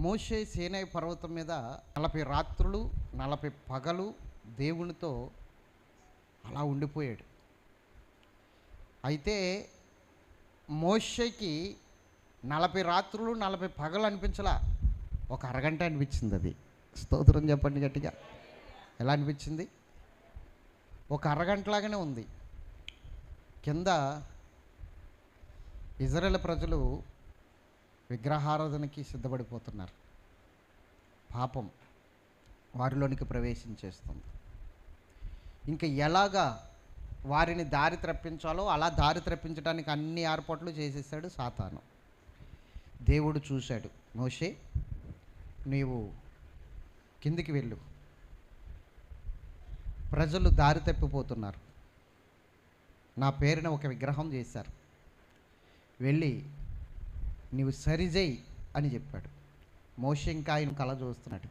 మోషే సేనై పర్వతం మీద నలభై రాత్రులు నలభై పగలు దేవునితో అలా ఉండిపోయాడు. అయితే మోషేకి నలభై రాత్రులు నలభై పగలు అనిపించలా. ఒక అరగంట అనిపించింది అది. స్తోత్రం చెప్పండి గట్టిగా. ఎలా అనిపించింది? ఒక అరగంటలాగానే ఉంది. కింద ఇజ్రాయెల్ ప్రజలు విగ్రహారాధనకి సిద్ధపడిపోతున్నారు. పాపం వారిలోనికి ప్రవేశించేస్తుంది ఇంకా ఎలాగా వారిని దారి త్రప్పించాలో అలా దారి త్రప్పించడానికి అన్ని ఏర్పాట్లు చేసేసాడు సాతాను. దేవుడు చూశాడు మోషే నీవు కిందికి వెళ్ళు. ప్రజలు దారి తప్పిపోతున్నారు. నా పేరున ఒక విగ్రహం చేశారు. వెళ్ళి నీవు సరిజెయ్ అని చెప్పాడు. మోషే ఇంకా ఆయన కళ చూస్తున్నాడు.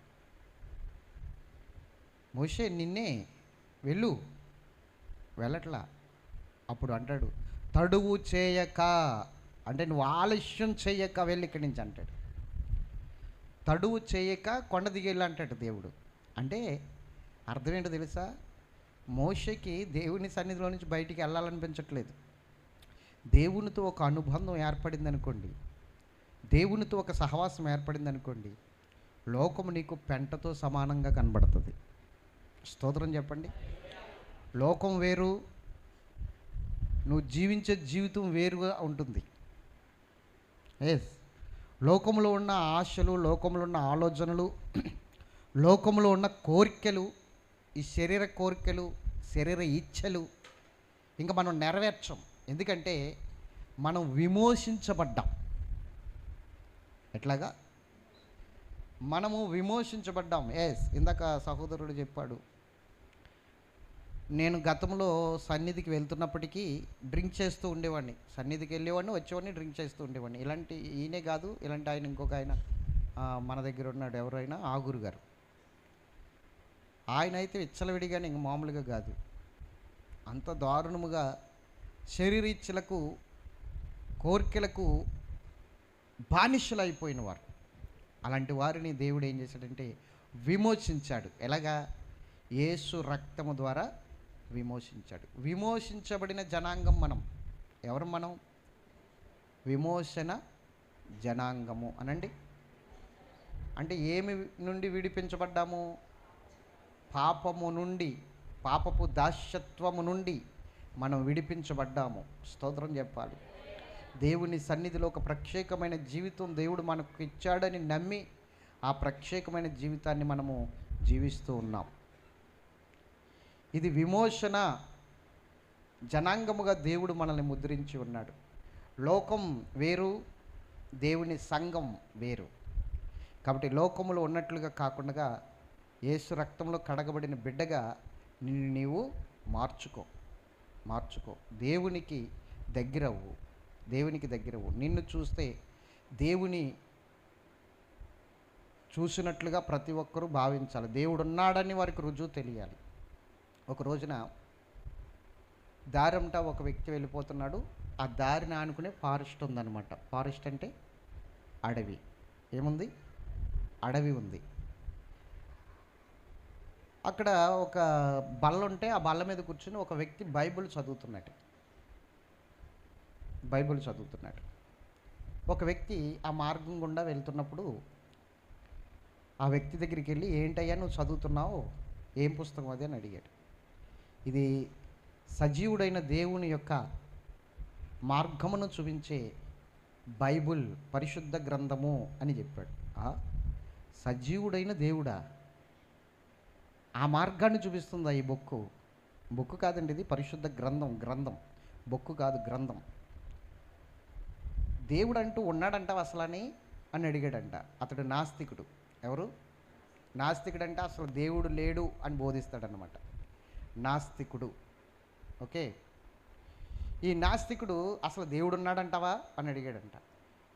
మోషే నిన్నే వెళ్ళు వెళ్ళట్లా. అప్పుడు అంటాడు తడువు చేయక అంటే నువ్వు ఆలస్యం చేయక వెళ్ళి ఇక్కడి నుంచి అంటాడు. తడువు చేయక కొండ దిగేళ్ళు అంటాడు దేవుడు. అంటే అర్థం ఏంటో తెలుసా? మోషకి దేవుని సన్నిధిలో నుంచి బయటికి వెళ్ళాలనిపించట్లేదు. దేవునితో ఒక అనుబంధం ఏర్పడింది అనుకోండి దేవునితో ఒక సహవాసం ఏర్పడింది అనుకోండి లోకము నీకు పెంటతో సమానంగా కనబడుతుంది. స్తోత్రం చెప్పండి. లోకం వేరు నువ్వు జీవించే జీవితం వేరుగా ఉంటుంది. ఎస్ లోకంలో ఉన్న ఆశలు లోకంలో ఉన్న ఆలోచనలు లోకంలో ఉన్న కోరికలు ఈ శరీర కోరికలు శరీర ఇచ్ఛలు ఇంకా మనం నెరవేర్చం. ఎందుకంటే మనం విమోచించబడ్డాం. ఎట్లాగా? మనము విమోచించబడ్డాం. ఎస్ ఇందాక సహోదరుడు చెప్పాడు. నేను గతంలో సన్నిధికి వెళ్తున్నప్పటికీ డ్రింక్ చేస్తూ ఉండేవాడిని. సన్నిధికి వెళ్ళేవాడిని వచ్చేవాడిని డ్రింక్ చేస్తూ ఉండేవాడిని. ఇలాంటి ఈయనే కాదు ఇలాంటి ఆయన ఇంకొక ఆయన మన దగ్గర ఉన్నాడు ఎవరైనా ఆగురు గారు. ఆయన అయితే విచ్చలవిడిగానే ఇంక మామూలుగా కాదు. అంత దారుణముగా శరీరీచ్ఛలకు కోరికలకు బానిసలైపోయిన వారు. అలాంటి వారిని దేవుడు ఏం చేశాడంటే విమోచించాడు. ఎలాగా? యేసు రక్తము ద్వారా విమోచించాడు. విమోచించబడిన జనాంగం మనం. ఎవరు మనం? విమోచన జనాంగము అనండి. అంటే ఏమి నుండి విడిపించబడ్డాము? పాపము నుండి పాపపు దాస్యత్వము నుండి మనం విడిపించబడ్డాము. స్తోత్రం చెప్పాలి. దేవుని సన్నిధిలో ఒక ప్రత్యేకమైన జీవితం దేవుడు మనకు ఇచ్చాడని నమ్మి ఆ ప్రత్యేకమైన జీవితాన్ని మనము జీవిస్తూ ఉన్నాం. ఇది విమోచన జనాంగముగా దేవుడు మనల్ని ముద్రించి ఉన్నాడు. లోకం వేరు దేవుని సంఘం వేరు. కాబట్టి లోకములో ఉన్నట్లుగా కాకుండా యేసు రక్తంలో కడగబడిన బిడ్డగా నిన్ను నీవు మార్చుకో మార్చుకో. దేవునికి దగ్గరవు. దేవునికి దగ్గరవు నిన్ను చూస్తే దేవుని చూసినట్లుగా ప్రతి ఒక్కరూ భావించాలి. దేవుడు ఉన్నాడని వారికి రుజువు తెలియాలి. ఒక రోజున దారంట ఒక వ్యక్తి వెళ్ళిపోతున్నాడు. ఆ దారిని ఆనుకునే ఫారెస్ట్ ఉందన్నమాట. ఫారెస్ట్ అంటే అడవి. ఏముంది? అడవి ఉంది. అక్కడ ఒక బల్ల ఉంటే ఆ బల్ల మీద కూర్చుని ఒక వ్యక్తి బైబిల్ చదువుతున్నట్టు. బైబిల్ చదువుతున్నాడు. ఒక వ్యక్తి ఆ మార్గం గుండా వెళ్తున్నప్పుడు ఆ వ్యక్తి దగ్గరికి వెళ్ళి ఏంటయ్యా నువ్వు చదువుతున్నావు? ఏం పుస్తకం అది? అని అడిగాడు. ఇది సజీవుడైన దేవుని యొక్క మార్గమును చూపించే బైబుల్ పరిశుద్ధ గ్రంథము అని చెప్పాడు. సజీవుడైన దేవుడా ఆ మార్గాన్ని చూపిస్తుందా ఈ బొక్కు? బొక్కు కాదండి ఇది పరిశుద్ధ గ్రంథం గ్రంథం. బొక్కు కాదు గ్రంథం. దేవుడు అంటూ ఉన్నాడంటావు అసలని? అని అడిగాడంట. అతడు నాస్తికుడు. ఎవరు? నాస్తికుడు అంటే అసలు దేవుడు లేడు అని బోధిస్తాడనమాట నాస్తికుడు. ఓకే? ఈ నాస్తికుడు అసలు దేవుడు ఉన్నాడంటావా అని అడిగాడంట.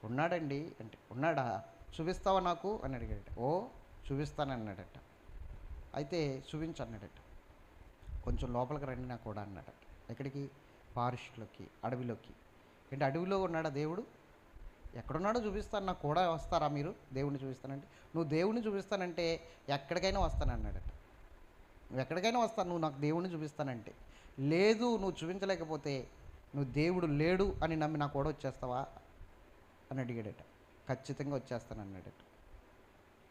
ఉన్నాడండి. అంటే ఉన్నాడా? చూపిస్తావా నాకు? అని అడిగాడట. ఓ చూపిస్తానన్నాడట. అయితే చూపించు అన్నాడట కొంచెం లోపలికి రండి నాకు కూడా అన్నాడట. ఎక్కడికి? ఫారెస్ట్లోకి అడవిలోకి. అంటే అడవిలో ఉన్నాడా దేవుడు? ఎక్కడున్నాడో చూపిస్తాను నాకు కూడా వస్తారా మీరు? దేవుడిని చూపిస్తానంటే నువ్వు దేవుడిని చూపిస్తానంటే ఎక్కడికైనా వస్తానన్నాడట నువ్వు ఎక్కడికైనా వస్తాను నువ్వు నాకు దేవుడిని చూపిస్తానంటే. లేదు నువ్వు చూపించలేకపోతే నువ్వు దేవుడు లేడు అని నమ్మి నాకు కూడా వచ్చేస్తావా? అని అడిగాడట. ఖచ్చితంగా వచ్చేస్తాను అన్నాడట.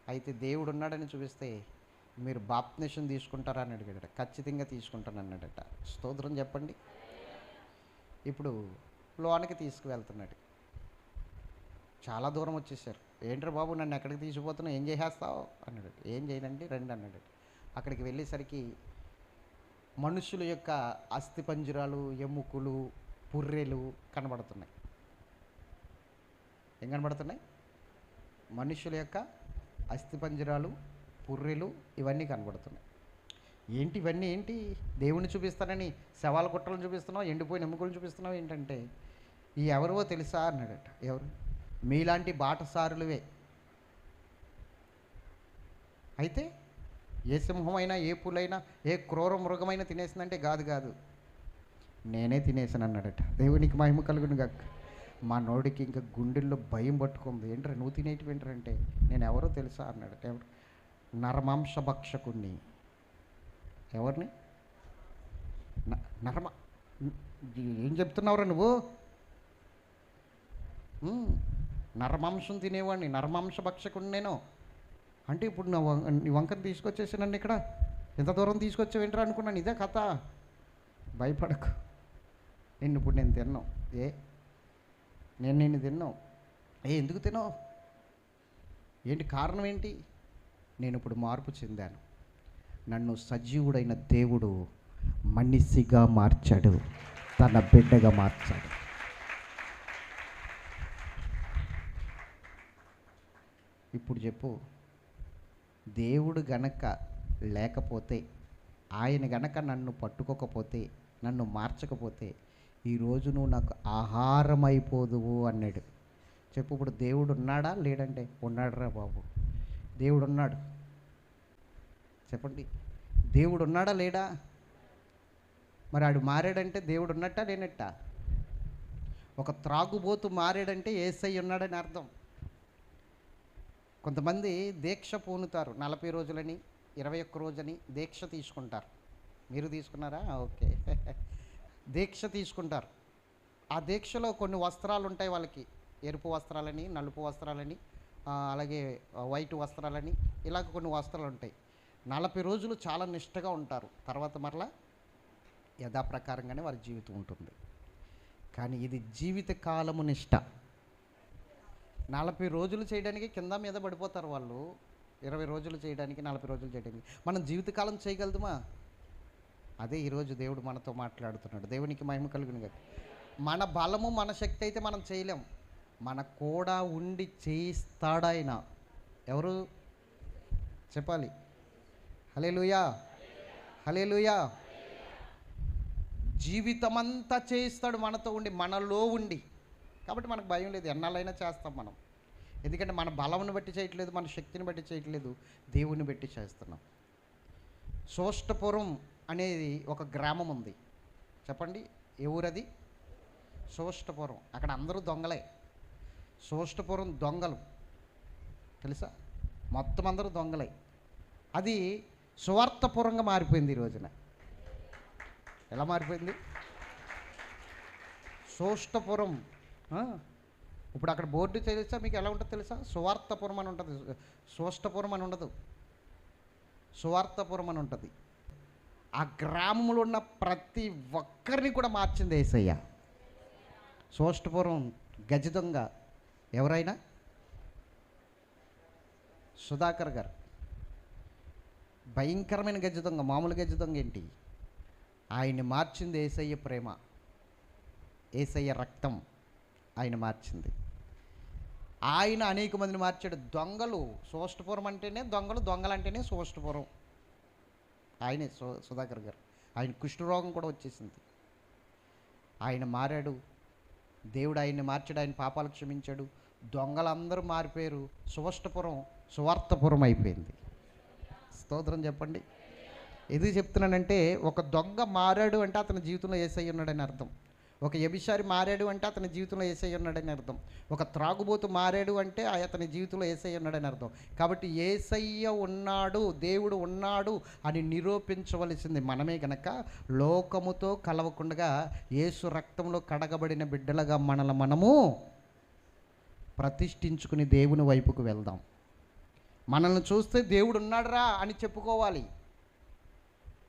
అయితే దేవుడు ఉన్నాడని చూపిస్తే మీరు బాప్తిషన్ తీసుకుంటారా? అని అడిగాడట. ఖచ్చితంగా తీసుకుంటాను అన్నాడట. స్తోత్రం చెప్పండి. ఇప్పుడు లోనికి తీసుకువెళ్తున్నాడు. చాలా దూరం వచ్చేసారు. ఏంట్రా బాబు నన్ను ఎక్కడికి తీసుకుపోతున్నావు? ఏం చేసేస్తావు? అన్నాడు. ఏం చేయనండి రండి అన్నాడు. అక్కడికి వెళ్ళేసరికి మనుషుల యొక్క అస్థిపంజరాలు ఎముకలు పుర్రెలు కనబడుతున్నాయి. ఏం కనబడుతున్నాయి? మనుషుల యొక్క అస్థిపంజరాలు పుర్రెలు ఇవన్నీ కనబడుతున్నాయి. ఏంటి ఇవన్నీ? ఏంటి? దేవుణ్ణి చూపిస్తానని శవాల కుట్రలు చూపిస్తున్నావు? ఎండిపోయిన ఎముకలను చూపిస్తున్నావు? ఏంటంటే ఈ ఎవరో తెలుసా? అన్నాడట. ఎవరు? మీలాంటి బాటసారులువే. అయితే ఏ సింహమైనా ఏ పులైనా ఏ క్రూర మృగమైనా తినేసిందంటే కాదు కాదు నేనే తినేసాను అన్నాడట దేవునికి మహిమ కలుగును గాక. మా నోడికి ఇంకా గుండెల్లో భయం పట్టుకుంది. ఏంట్రా నువ్వు తినేటి ఏంటంటే నేను ఎవరో తెలుసా అన్నాడట. ఎవరు? నరమాంస భక్షకుణ్ణి. ఎవరిని? నరమ ఏం చెప్తున్నావురా నువ్వు? నరమాంసం తినేవాడిని నరమాంస భక్షకుడు నేను. అంటే ఇప్పుడు నా వం- నీ తీసుకొచ్చేసి నన్ను ఇక్కడ ఎంత దూరం తీసుకొచ్చావేంట్రా అనుకున్నాను. ఇదే కథ. భయపడకు. నిన్ను ఇప్పుడు నేను తిన్నావు ఏ? నేను నిన్ను తిన్నావు ఏ ఎందుకు తిన్నావు ఏంటి కారణం ఏంటి? నేను ఇప్పుడు మార్పు చెందాను. నన్ను సజీవుడైన దేవుడు మనిషిగా మార్చాడు. తన బిడ్డగా మార్చాడు. ఇప్పుడు చెప్పు. దేవుడు గనక లేకపోతే ఆయన గనక నన్ను పట్టుకోకపోతే నన్ను మార్చకపోతే ఈరోజు నువ్వు నాకు ఆహారం అయిపోదువు అన్నాడు. చెప్పు ఇప్పుడు దేవుడు ఉన్నాడా లేడంటే ఉన్నాడురా బాబు. దేవుడు ఉన్నాడు. చెప్పండి. దేవుడు ఉన్నాడా లేడా? మరి ఆడు మారాడంటే దేవుడు ఉన్నట్టా లేనట్టా? ఒక త్రాగుబోతు మారాడంటే ఏసై ఉన్నాడని అర్థం. కొంతమంది దీక్ష పూనుతారు. నలభై రోజులని ఇరవై ఒక్క రోజని దీక్ష తీసుకుంటారు. మీరు తీసుకున్నారా? ఓకే. దీక్ష తీసుకుంటారు. ఆ దీక్షలో కొన్ని వస్త్రాలు ఉంటాయి వాళ్ళకి. ఎరుపు వస్త్రాలని నలుపు వస్త్రాలని అలాగే వైట్ వస్త్రాలని ఇలాగ కొన్ని వస్త్రాలు ఉంటాయి. నలభై రోజులు చాలా నిష్టగా ఉంటారు. తర్వాత మరలా యథాప్రకారంగానే వారి జీవితం ఉంటుంది. కానీ ఇది జీవిత కాలము నిష్ట. నలభై రోజులు చేయడానికి కింద మీద పడిపోతారు వాళ్ళు. ఇరవై రోజులు చేయడానికి నలభై రోజులు చేయడానికి. మనం జీవితకాలం చేయగలదుమా? అదే ఈరోజు దేవుడు మనతో మాట్లాడుతున్నాడు. దేవునికి మహిమ కలుగును కదా మన బలము మన శక్తి అయితే మనం చేయలేం. మన కూడా ఉండి చేయిస్తాడాయన. ఎవరు? చెప్పాలి. హలే లూయా హలే లూయా జీవితమంతా చేయిస్తాడు మనతో ఉండి మనలో ఉండి. కాబట్టి మనకు భయం లేదు. ఎన్నాళ్ళైనా చేస్తాం మనం. ఎందుకంటే మన బలమును బట్టి చేయట్లేదు మన శక్తిని బట్టి చేయట్లేదు దేవుని బట్టి చేస్తున్నాం. సోష్టపురం అనేది ఒక గ్రామం ఉంది. చెప్పండి ఏ ఊరది? సోష్టపురం అక్కడ అందరూ దొంగలే. సోష్టపురం దొంగలు. తెలుసా? మొత్తం అందరూ దొంగలే. అది సువార్తపురంగా మారిపోయింది ఈ రోజున. ఎలా మారిపోయింది? సోష్టపురం ఇప్పుడు అక్కడ బోర్డు తెలుసా మీకు ఎలా ఉంటుందో తెలుసా? సువార్తపురం అని ఉంటుంది. సోష్టపురం అని ఉండదు. సువార్తపురం అని ఉంటుంది. ఆ గ్రామంలో ఉన్న ప్రతి ఒక్కరిని కూడా మార్చింది ఏసయ్య. సోష్టపురం గజ దొంగ ఎవరైనా? సుధాకర్ గారు. భయంకరమైన గజ దొంగ మామూలు గజ దొంగ ఏంటి? ఆయన్ని మార్చింది ఏసయ్య ప్రేమ. ఏసయ్య రక్తం. ఆయన మార్చింది. ఆయన అనేక మందిని మార్చాడు. దొంగలు సోష్టపురం అంటేనే దొంగలు దొంగలు అంటేనే సోష్టపురం ఆయనే సు సుధాకర్ గారు. ఆయన కుష్ఠరోగం కూడా వచ్చేసింది. ఆయన మారాడు. దేవుడు ఆయన్ని మార్చాడు. ఆయన పాపాలు క్షమించాడు. దొంగలందరూ మారిపోయారు. సువష్టపురం సువార్తపురం అయిపోయింది. స్తోత్రం చెప్పండి. ఎందుకు చెప్తున్నానంటే ఒక దొంగ మారాడు అంటే అతని జీవితంలో ఏసై ఉన్నాడని అర్థం. ఒక ఎబిషారి మారాడు అంటే అతని జీవితంలో ఏసై ఉన్నాడని అర్థం. ఒక త్రాగుబోతు మారాడు అంటే అతని జీవితంలో ఏసై ఉన్నాడని అర్థం. కాబట్టి ఏసయ్య ఉన్నాడు దేవుడు ఉన్నాడు అని నిరూపించవలసింది మనమే గనక లోకముతో కలవకుండా యేసు రక్తంలో కడగబడిన బిడ్డలుగా మనల్ని మనము ప్రతిష్ఠించుకుని దేవుని వైపుకు వెళ్దాం. మనల్ని చూస్తే దేవుడు ఉన్నాడురా అని చెప్పుకోవాలి.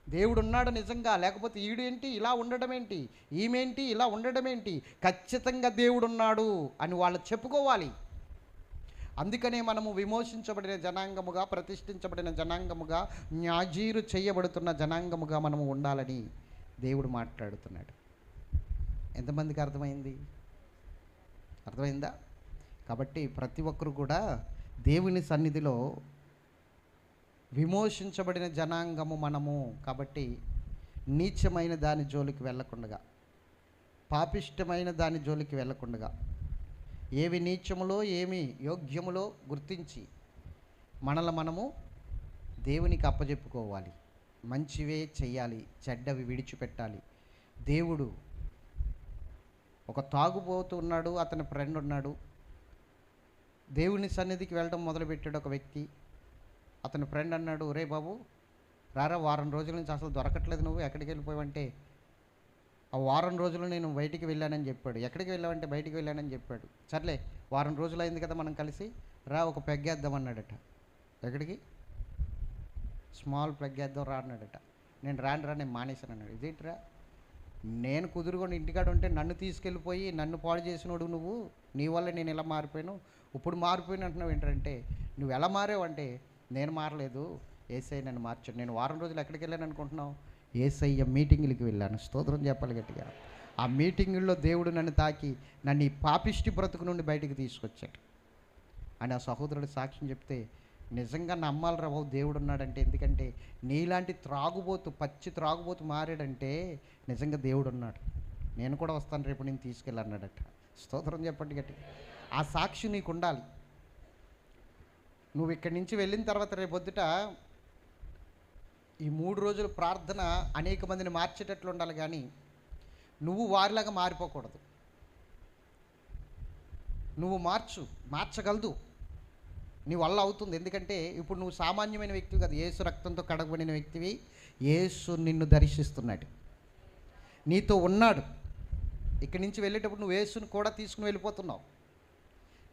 దేవుడు ఉన్నాడు నిజంగా లేకపోతే ఈడేంటి? ఇలా ఉండడం ఏంటి ఈమెంటి? ఇలా ఉండడం ఏంటి ఖచ్చితంగా దేవుడు ఉన్నాడు అని వాళ్ళు చెప్పుకోవాలి. అందుకనే మనము విమోచించబడిన జనాంగముగా ప్రతిష్ఠించబడిన జనాంగముగా న్యాజీరు చేయబడుతున్న జనాంగముగా మనము ఉండాలని దేవుడు మాట్లాడుతున్నాడు. ఎంతమందికి అర్థమైంది? అర్థమైందా? కాబట్టి ప్రతి ఒక్కరు కూడా దేవుని సన్నిధిలో విమోచించబడిన జనాంగము మనము కాబట్టి నీచమైన దాని జోలికి వెళ్ళకుండగా పాపిష్టమైన దాని జోలికి వెళ్ళకుండగా ఏవి నీచములో ఏమి యోగ్యములో గుర్తించి మనల మనము దేవునికి అప్పజెప్పుకోవాలి. మంచివే చెయ్యాలి చెడ్డవి విడిచిపెట్టాలి. దేవుడు ఒక తాగుబోతు ఉన్నాడు అతని ఫ్రెండ్ ఉన్నాడు. దేవుని సన్నిధికి వెళ్ళడం మొదలుపెట్టాడు ఒక వ్యక్తి. అతని ఫ్రెండ్ అన్నాడు రే బాబు రారా వారం రోజుల నుంచి అసలు దొరకట్లేదు నువ్వు ఎక్కడికి వెళ్ళిపోయావంటే ఆ వారం రోజులు నేను బయటికి వెళ్ళానని చెప్పాడు. ఎక్కడికి వెళ్ళావంటే బయటికి వెళ్ళానని చెప్పాడు. సర్లే వారం రోజులు అయింది కదా మనం కలిసి రా ఒక పెగ్గేద్దాం అన్నాడట. ఎక్కడికి? స్మాల్ పెగ్గేద్దాం రా అన్నాడట. నేను రాను రా నేను మానేశాను అన్నాడు. ఇదేంటిరా నేను కుదురుకొని ఇంటికాడ ఉంటే నన్ను తీసుకెళ్ళిపోయి నన్ను పాడు చేసినోడు నువ్వు నీ వల్ల నేను ఎలా మారిపోయాను? ఇప్పుడు మారిపోయిన అంటున్నావు ఏంటంటే నువ్వు ఎలా మారావంటే నేను మారలేదు. ఏసఐ నన్ను మార్చాడు. నేను వారం రోజులు ఎక్కడికి వెళ్ళాను అనుకుంటున్నావు? ఏసయ్య మీటింగులకి వెళ్ళాను. స్తోత్రం చెప్పాలి గట్టిగా. ఆ మీటింగుల్లో దేవుడు నన్ను తాకి నన్ను ఈ పాపిష్టి బ్రతుకు నుండి బయటికి తీసుకొచ్చాడు. అని ఆ సహోదరుడు సాక్ష్యం చెప్తే నిజంగా నమ్మాలి రావు దేవుడు ఉన్నాడంటే. ఎందుకంటే నీలాంటి త్రాగుబోతు పచ్చి త్రాగుబోతు మారాడంటే నిజంగా దేవుడు ఉన్నాడు. నేను కూడా వస్తాను రేపు నేను తీసుకెళ్ళన్నాడట స్తోత్రం చెప్పండి గట్టి ఆ సాక్షి నీకు ఉండాలి. నువ్వు ఇక్కడి నుంచి వెళ్ళిన తర్వాత రేపొద్దుట ఈ మూడు రోజుల ప్రార్థన అనేక మందిని మార్చేటట్లు ఉండాలి కానీ నువ్వు వారిలాగా మారిపోకూడదు. నువ్వు మార్చు మార్చగలదు. నీ వల్ల అవుతుంది. ఎందుకంటే ఇప్పుడు నువ్వు సామాన్యమైన వ్యక్తివి కాదు. ఏసు రక్తంతో కడగబడిన వ్యక్తివి. ఏసు నిన్ను దర్శిస్తున్నాడు. నీతో ఉన్నాడు. ఇక్కడి నుంచి వెళ్ళేటప్పుడు నువ్వు ఏసుని కూడా తీసుకుని వెళ్ళిపోతున్నావు.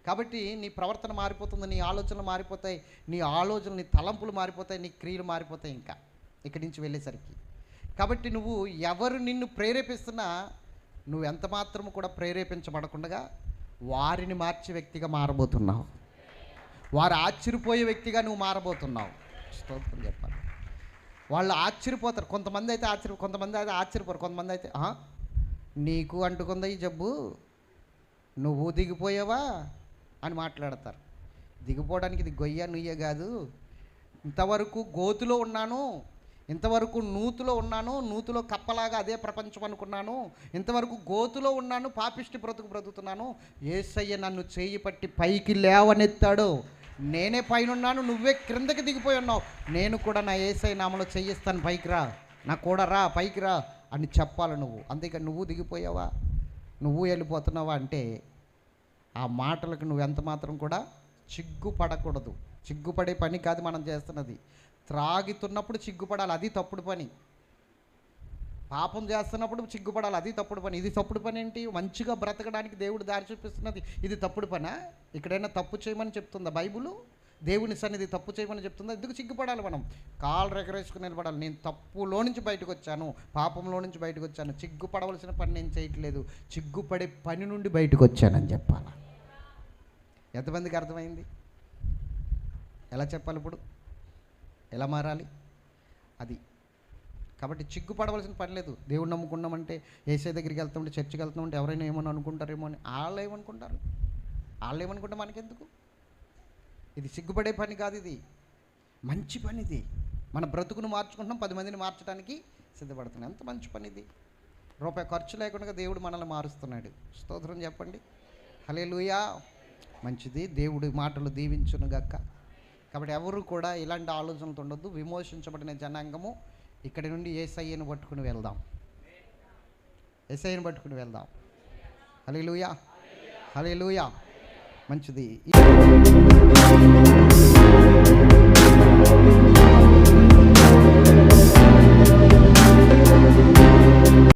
కాబట్టి నీ ప్రవర్తన మారిపోతుంది నీ ఆలోచనలు మారిపోతాయి నీ ఆలోచనలు నీ తలంపులు మారిపోతాయి నీ క్రియలు మారిపోతాయి ఇంకా ఇక్కడి నుంచి వెళ్ళేసరికి. కాబట్టి నువ్వు ఎవరు నిన్ను ప్రేరేపిస్తున్నా నువ్వు ఎంత మాత్రం కూడా ప్రేరేపించబడకుండా వారిని మార్చే వ్యక్తిగా మారబోతున్నావు. వారు ఆశ్చర్యపోయే వ్యక్తిగా నువ్వు మారబోతున్నావు. స్తోత్రం చెప్పాలి. వాళ్ళు ఆశ్చర్యపోతారు. కొంతమంది అయితే ఆశ్చర్య కొంతమంది అయితే ఆశ్చర్యపోరు. కొంతమంది అయితే నీకు అంటుకుందా ఈ జబ్బు? నువ్వు దిగిపోయావా? అని మాట్లాడతారు. దిగిపోవడానికి ఇది గొయ్య నుయ్య కాదు. ఇంతవరకు గోతులో ఉన్నాను ఇంతవరకు నూతులో ఉన్నాను నూతులో కప్పలాగా అదే ప్రపంచం అనుకున్నాను ఇంతవరకు గోతులో ఉన్నాను పాపిష్టి బ్రతుకు బ్రతుకుతున్నాను. ఏసయ్య నన్ను చేయి పట్టి పైకి లేవనెత్తాడు. నేనే పైనున్నాను నువ్వే క్రిందకి దిగిపోయి ఉన్నావు. నేను కూడా నా ఏసై నామలో చెయ్యిస్తాను పైకి రా. నా కూడా రా పైకి రా అని చెప్పాలి నువ్వు. అందుకే నువ్వు దిగిపోయావా? నువ్వు వెళ్ళిపోతున్నావా అంటే ఆ మాటలకు నువ్వు ఎంత మాత్రం కూడా చిగ్గుపడకూడదు. చిగ్గుపడే పని కాదు మనం చేస్తున్నది. త్రాగుతున్నప్పుడు చిగ్గుపడాలి అది తప్పుడు పని. పాపం చేస్తున్నప్పుడు చిగ్గుపడాలి అది తప్పుడు పని. ఇది తప్పుడు పని ఏంటి? మంచిగా బ్రతకడానికి దేవుడు దారి చూపిస్తున్నది. ఇది తప్పుడు పనా? ఇక్కడైనా తప్పు చేయమని చెప్తుందా బైబుల్? దేవుని సన్నిధి తప్పు చేయమని చెప్తుందా? ఎందుకు చిగ్గుపడాలి మనం? కాళ్ళు రెగరేసుకుని నిలబడాలి. నేను తప్పులో నుంచి బయటకు వచ్చాను. పాపంలో నుంచి బయటకు వచ్చాను. చిగ్గుపడవలసిన పని నేను చేయట్లేదు. చిగ్గుపడే పని నుండి బయటకు వచ్చానని చెప్పాలి? ఎంతమందికి అర్థమైంది? ఎలా చెప్పాలి ఇప్పుడు? ఎలా మారాలి? అది. కాబట్టి చిగ్గుపడవలసిన పని లేదు. దేవుడు నమ్ముకున్నామంటే ఏసే దగ్గరికి వెళ్తామంటే చర్చికి వెళ్తామంటే ఎవరైనా ఏమని అనుకుంటారేమో అని. వాళ్ళు ఏమనుకుంటారు? వాళ్ళు ఏమనుకుంటే మనకెందుకు? ఇది సిగ్గుపడే పని కాదు ఇది. మంచి పని ఇది. మన బ్రతుకును మార్చుకుంటున్నాం పది మందిని మార్చడానికి సిద్ధపడుతున్నాం. ఎంత మంచి పని ఇది. రూపాయి ఖర్చు లేకుండా దేవుడు మనల్ని మారుస్తున్నాడు. స్తోత్రం చెప్పండి. హలే మంచిది. దేవుడి మాటలు దీవించును గక్క కాబట్టి ఎవరు కూడా ఇలాంటి ఆలోచనలతో ఉండొద్దు. విమోచించబడిన జనాంగము ఇక్కడి నుండి ఏ పట్టుకుని వెళ్దాం. ఎస్ఐని పట్టుకుని వెళ్దాం. హలే లూయా హలే లూయా మంచిది.